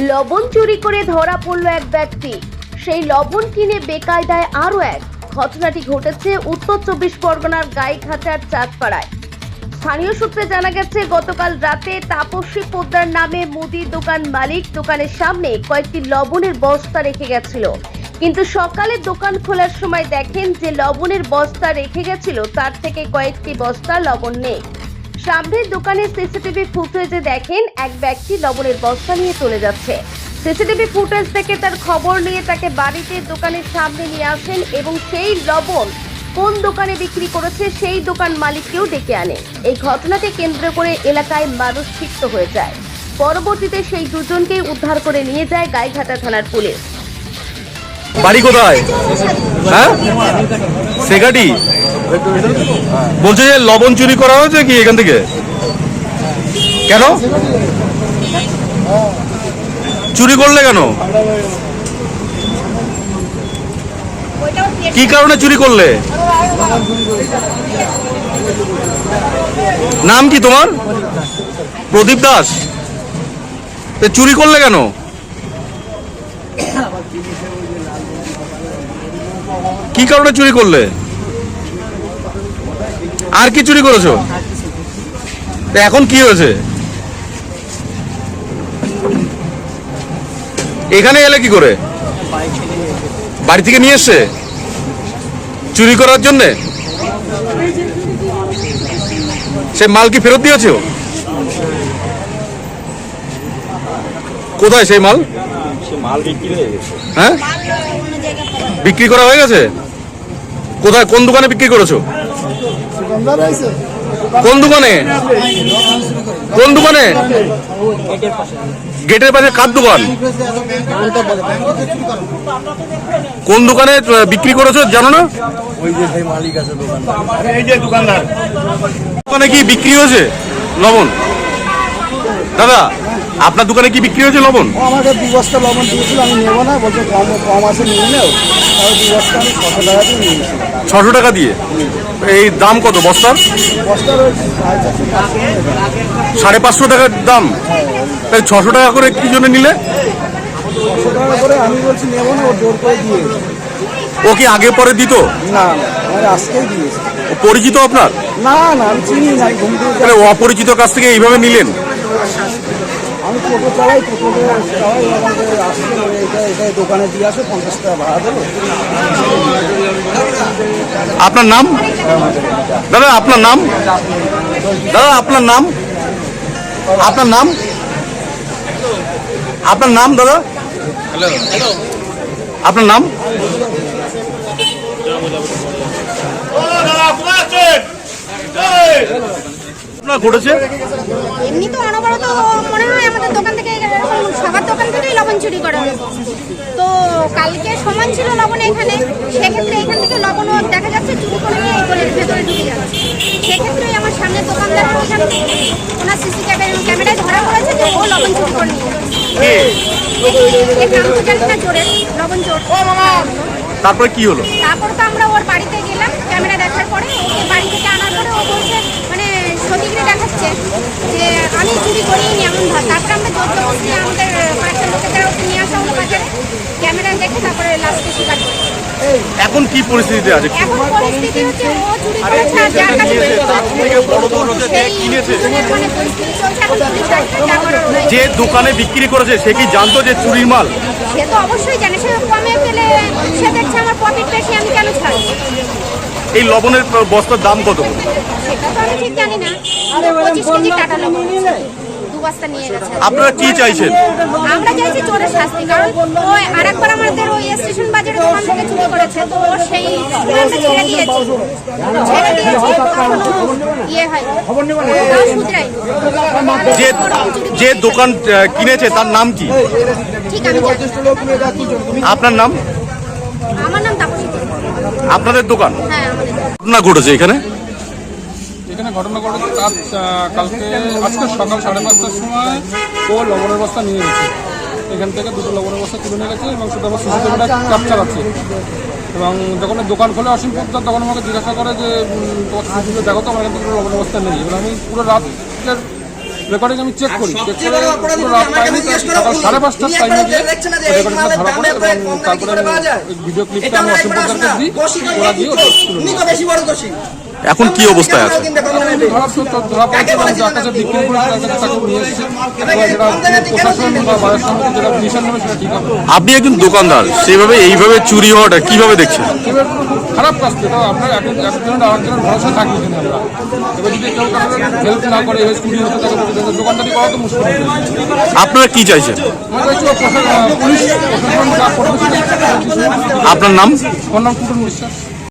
লবণ চুরি করে ধরা পড়ল এক ব্যক্তি। সেই লবণ কিনে বেকায়দায় আরও এক। ঘটনাটি ঘটেছে উত্তর চব্বিশ পরগনার গাইঘাটার চাঁদপাড়ায়। স্থানীয় সূত্রে জানা গেছে, গতকাল রাতে তাপসী পোদ্দার নামে মুদি দোকান মালিক দোকানের সামনে কয়েকটি লবণের বস্তা রেখে গেছিল। কিন্তু সকালে দোকান খোলার সময় দেখেন যে লবণের বস্তা রেখে গেছিল, তার থেকে কয়েকটি বস্তা লবণ নেই। সামনের দোকানের সিসিটিভি ফুটেজে দেখেন এক ব্যক্তি লবণের বস্তা নিয়ে চলে যাচ্ছে। সিসিটিভি ফুটেজ থেকে তার খবর নিয়ে তাকে বাড়িতে দোকানের সামনে নিয়ে আসেন এবং সেই লবণ কোন দোকানে বিক্রি করেছে সেই দোকান মালিককেও ডেকে আনে। এই ঘটনাকে কেন্দ্র করে এলাকায় মানুষ ক্ষিপ্ত হয়ে যায়। পরবর্তীতে সেই দুজনকেই উদ্ধার করে নিয়ে যায় গাইঘাটা থানার পুলিশ। বাড়ি কোথায়? হ্যাঁ? সেগাটি বলছে যে লবণ চুরি করা হয়েছে কি এখান থেকে? কেন? চুরি করলে কেন? কি কারণে চুরি করলে? নাম কি তোমার? প্রদীপ দাস। চুরি করলে কেন? কি কারণে চুরি করলে? আর কি চুরি করেছ? তো এখন কি হয়েছে? এখানে এলে কি করে? বাড়ি থেকে নিয়ে এসছে? চুরি করার জন্য? সে মাল কি ফেরত দিয়েছ? কোথায় সেই মাল? হ্যাঁ? বিক্রি করা হয়ে গেছে? কোথায়, কোন দোকানে বিক্রি করেছ? কোন দোকানে? কোন দোকানে? গেটের পাশে কার দোকান? কোন দোকানে বিক্রি করেছ জানো না? দোকান কি বিক্রি হয়েছে? লবণ? দাদা, আপনার দোকানে কি বিক্রি হয়েছে লবণ? আমাকে দু বস্তা লবণ দিয়েছিল, আমি নেব না, বলছে কম কম আছে, নিয়ে নেও। তাও দু বস্তা আমি ছশো টাকা দিয়ে নিয়ে নিয়েছিলাম ছশো টাকা দিয়ে। এই দাম কত বস্তার? সাড়ে পাঁচশো টাকার দাম। তাই ছশো টাকা করে কি জন্য নিলে? ও কি আগে পরে দিত? না পরিচিত আপনার? না না আমি চিনি অপরিচিত কাছ থেকে এইভাবে নিলেন? আমি টোটো চালাই টোটো চালাই আসছে এটা এটা দোকানে দিয়ে আসো পঞ্চাশ টাকা ভাড়া দেবো। আপনার নাম? দাদা আপনার নাম? দাদা আপনার নাম? আপনার নাম? আপনার নাম দাদা? আপনার নাম? আপনার ঘটেছে? এমনি তো অনবরত মনে হয় আমাদের দোকান থেকে সবার দোকান থেকেই লবণ চুরি করা তো কালকে সমান ছিল লবণ এখানে সেক্ষেত্রে এখান থেকে লবণও দেখা যাচ্ছে চুরি করে নিয়ে এই গলির ভেতরে ঢুকে যাচ্ছে। সেক্ষেত্রেই আমার সামনে দোকানদার ওখান ওনার সিসি ক্যামেরায় ধরা পড়েছে যে ও লবণ চুরি করে নিয়ে তারপরে কি হলো? তারপর তো আমরা ওর বাড়িতে গেলাম ক্যামেরা দেখার পরে ওকে বাড়ি থেকে আনার পরে ও বলছে মানে সতীগ্রে দেখাচ্ছে যে আমি চুরি করিনি এমন ভাব তারপরে আমরা জোর জবরদস্তি আমাদের পাঁচটা লোকেদের নিয়ে আসা হলো বাজারে ক্যামেরা দেখে তারপরে লাস্টে স্বীকার এখন কি পরিস্থিতিতে আছে? এখন পরিস্থিতি হচ্ছে ও চুরি করেছে আর যার কাছে থেকে বড় বড় যে সেই কিনেছে। দুজনের মানে যা দোকানে বিক্রি করেছে সে কি জানতো যে চুরির মাল? সে তো অবশ্যই জানে সে কমে পেলে সে দেখছে আমার প্রফিট বেশি আমি কেন ছাড়বো? এই লবণের বস্তার দাম কত? সেটা তো আমি ঠিক জানি না। পঁচিশ কেজি কাটা লবণ। বস্তা নিয়ে গেছে। আপনারা কি চাইছেন? আমরা চাইছি চোরের শাস্তি কারণ ও আরেকবার আমাদের ওই স্টেশন বাজারে দোকান থেকে চুরি করেছে তো ও সেই আমরা ছেড়ে দিয়েছি। ছেড়ে দিয়েছি ইয়ে হয় তাও শুধরাই। যে যে দোকান আহ, কিনেছে তার নাম কি? ঠিক আমি জানি। আপনার নাম? আমার নাম তাপসী। আপনাদের দোকান? হ্যাঁ আমাদের ঘটনা ঘটেছে এখানে? এখানে ঘটনা ঘটেছে আহ, কালকে আজকে সকাল সাড়ে পাঁচটার সময় ও লবণের বস্তা নিয়ে গেছে। এখান থেকে দুটো লবণের বস্তা তুলে নিয়ে গেছে এবং সেটা আমার সিসিটিভিটা ক্যাপচার আছে। এবং যখন দোকান খোলে অসীম পোদ্দার তখন আমাকে জিজ্ঞাসা করে যে তোমার সিসিটিভি দেখো তো আমার এখান থেকে কোনো লবণের বস্তা নেই। এবার আমি পুরো রাতের রেকর্ডিং আমি চেক করি। চেক করে পুরো রাত পাইনি তো সকাল সাড়ে পাঁচটার টাইমে গিয়ে রেকর্ডিংটা ধরা পড়ে এবং তারপরে ভিডিও ক্লিপটা আমি অসীম প্রকারকে দিই ওরা গিয়ে ওটা। এখন কি অবস্থায় আছে? আপনি একজন দোকানদার সেভাবে এইভাবে চুরি হওয়াটা কীভাবে দেখছেন? খারাপ কাজ তো আপনার এক একজনের আরেকজনের ভরসা থাকি এখানে আমরা? এবার যদি কেউ হেল্প না করে এবার চুরি হতে থাকে দোকানদারি করা তো মুশকিল আপনারা কি চাইছেন? আমরা পুলিশ প্রশাসন আপনার নাম? ওর নাম কুটুম বিশ্বাস